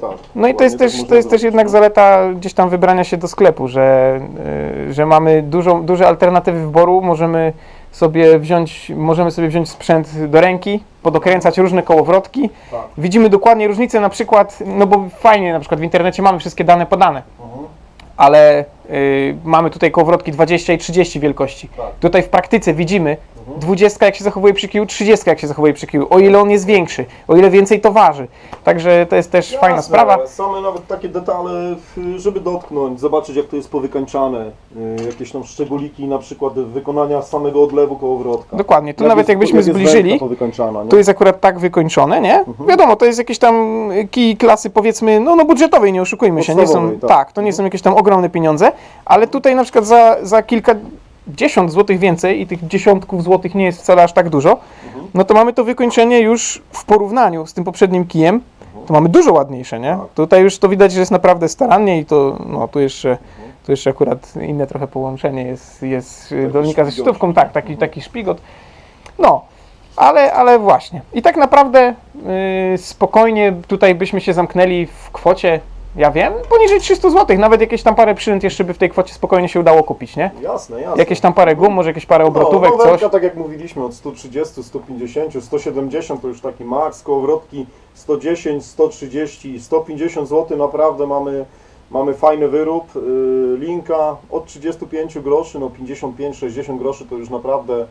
Tak, No i to jest tak też, można to jest też jednak zaleta gdzieś tam wybrania się do sklepu, że, y, że mamy dużą, duże alternatywy wyboru, możemy sobie wziąć, możemy sobie wziąć sprzęt do ręki, podokręcać różne kołowrotki. Tak. Widzimy dokładnie różnicę na przykład, no bo fajnie na przykład w internecie mamy wszystkie dane podane, Mhm. ale y, mamy tutaj kołowrotki 20 i 30 wielkości. Tak. Tutaj w praktyce widzimy. 20 jak się zachowuje przy kiju, 30 jak się zachowuje przy kiju, o ile on jest większy, o ile więcej to waży. Także to jest też fajna Jasne, sprawa. ale Same nawet takie detale, żeby dotknąć, zobaczyć jak to jest powykańczane, y, jakieś tam szczególiki na przykład wykonania samego odlewu kołowrotka. Dokładnie, tu Jak nawet jest- jakbyśmy jak zbliżyli? Tu jest akurat tak wykończone, nie? Mhm. Wiadomo, to jest jakieś tam kij klasy powiedzmy, no, no budżetowej, nie oszukujmy się, nie są, tak. tak. to nie są jakieś tam ogromne pieniądze, ale tutaj na przykład za, za kilka dziesiąt złotych więcej i tych dziesiątków złotych nie jest wcale aż tak dużo, Mhm. no to mamy to wykończenie już w porównaniu z tym poprzednim kijem, to mamy dużo ładniejsze, nie? Tak. Tutaj już to widać, że jest naprawdę starannie i to, no tu jeszcze, tu jeszcze akurat inne trochę połączenie jest, jest dolnika ze sztówką, tak, taki, taki szpigot. No, ale, ale właśnie. I tak naprawdę yy, spokojnie tutaj byśmy się zamknęli w kwocie, ja wiem, poniżej 300 zł. Nawet jakieś tam parę przynęt jeszcze by w tej kwocie spokojnie się udało kupić, nie? Jasne, jasne. Jakieś tam parę gum, może jakieś parę obrotówek, no, coś. tak jak mówiliśmy, od 130, 150, 170 to już taki maks, kołowrotki 110, 130, 150 zł naprawdę mamy, mamy fajny wyrób. Yy, linka od 35 groszy, no 55-60 groszy to już naprawdę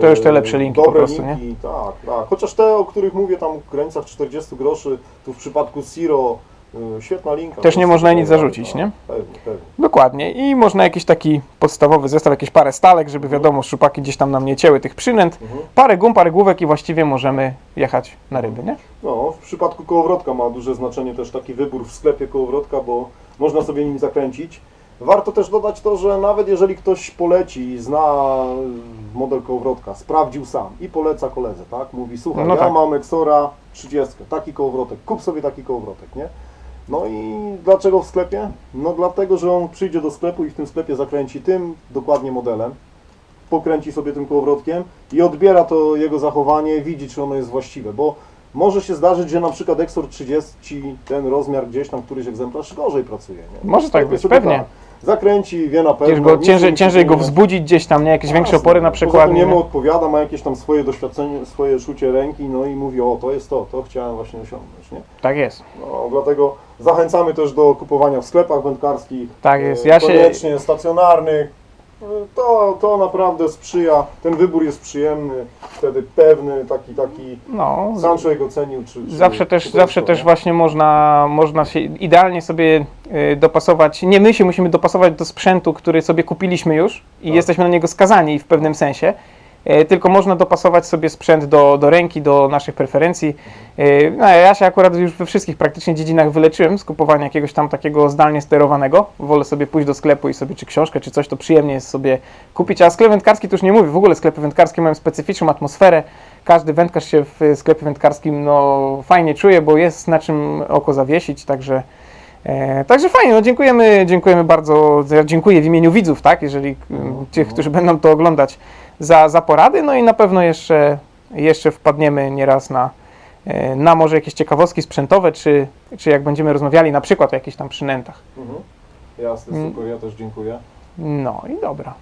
To już te lepsze linki po dobre prostu, linki, Tak, tak. Chociaż te, o których mówię tam w granicach 40 groszy, tu w przypadku Siro świetna linka. Też nie można nic zarzucić, tak, nie? Pewnie, pewnie. Dokładnie. I można jakiś taki podstawowy zestaw, jakieś parę stalek, żeby wiadomo, szupaki gdzieś tam nam nie cięły tych przynęt. Mhm. Parę gum, parę główek i właściwie możemy jechać na ryby, nie? No, w przypadku kołowrotka ma duże znaczenie też taki wybór w sklepie kołowrotka, bo można sobie nim zakręcić. Warto też dodać to, że nawet jeżeli ktoś poleci, zna model kołowrotka, sprawdził sam i poleca koledze, tak? Mówi, słuchaj, No ja tak. mam Exora 30, taki kołowrotek, kup sobie taki kołowrotek, nie? No i dlaczego w sklepie? No dlatego, że on przyjdzie do sklepu i w tym sklepie zakręci tym dokładnie modelem, pokręci sobie tym kołowrotkiem i odbiera to jego zachowanie, widzi, czy ono jest właściwe, bo może się zdarzyć, że na przykład Exor 30, ten rozmiar gdzieś tam, któryś egzemplarz gorzej pracuje. Nie? Może tak być, pewnie. tak Zakręci, wie na pewno. Ciężej, ciężej go wzbudzić gdzieś tam, nie? Jakieś większe opory na Poza przykład. tym nie? jemu odpowiada, ma jakieś tam swoje doświadczenie, swoje czucie ręki, no i mówi, o to jest to, to chciałem właśnie osiągnąć, nie? Tak jest. No, dlatego zachęcamy też do kupowania w sklepach wędkarskich. Tak jest. e, Ja się, Koniecznie stacjonarnych. To, to naprawdę sprzyja, ten wybór jest przyjemny, wtedy pewny, taki, taki, no, sam człowiek ocenił, czy... czy zawsze też, zawsze też nie? właśnie można, można się idealnie sobie y, dopasować, nie my się musimy dopasować do sprzętu, który sobie kupiliśmy już i Tak. jesteśmy na niego skazani w pewnym sensie, tylko można dopasować sobie sprzęt do, do ręki, do naszych preferencji. Y, No, ja się akurat już we wszystkich praktycznie dziedzinach wyleczyłem z kupowania jakiegoś tam takiego zdalnie sterowanego. Wolę sobie pójść do sklepu i sobie czy książkę, czy coś, to przyjemnie jest sobie kupić. A sklep wędkarski to już nie mówię, w ogóle sklepy wędkarskie mają specyficzną atmosferę. Każdy wędkarz się w sklepie wędkarskim no, fajnie czuje, bo jest na czym oko zawiesić, także, e, także fajnie. No, dziękujemy, dziękujemy bardzo. Ja dziękuję w imieniu widzów, tak, jeżeli mm, tych, którzy będą to oglądać, za, za porady. No i na pewno jeszcze, jeszcze wpadniemy nieraz na, e, na może jakieś ciekawostki sprzętowe, czy, czy jak będziemy rozmawiali na przykład o jakichś tam przynętach. Mhm. Jasne, Mm. super, ja też dziękuję. No i dobra.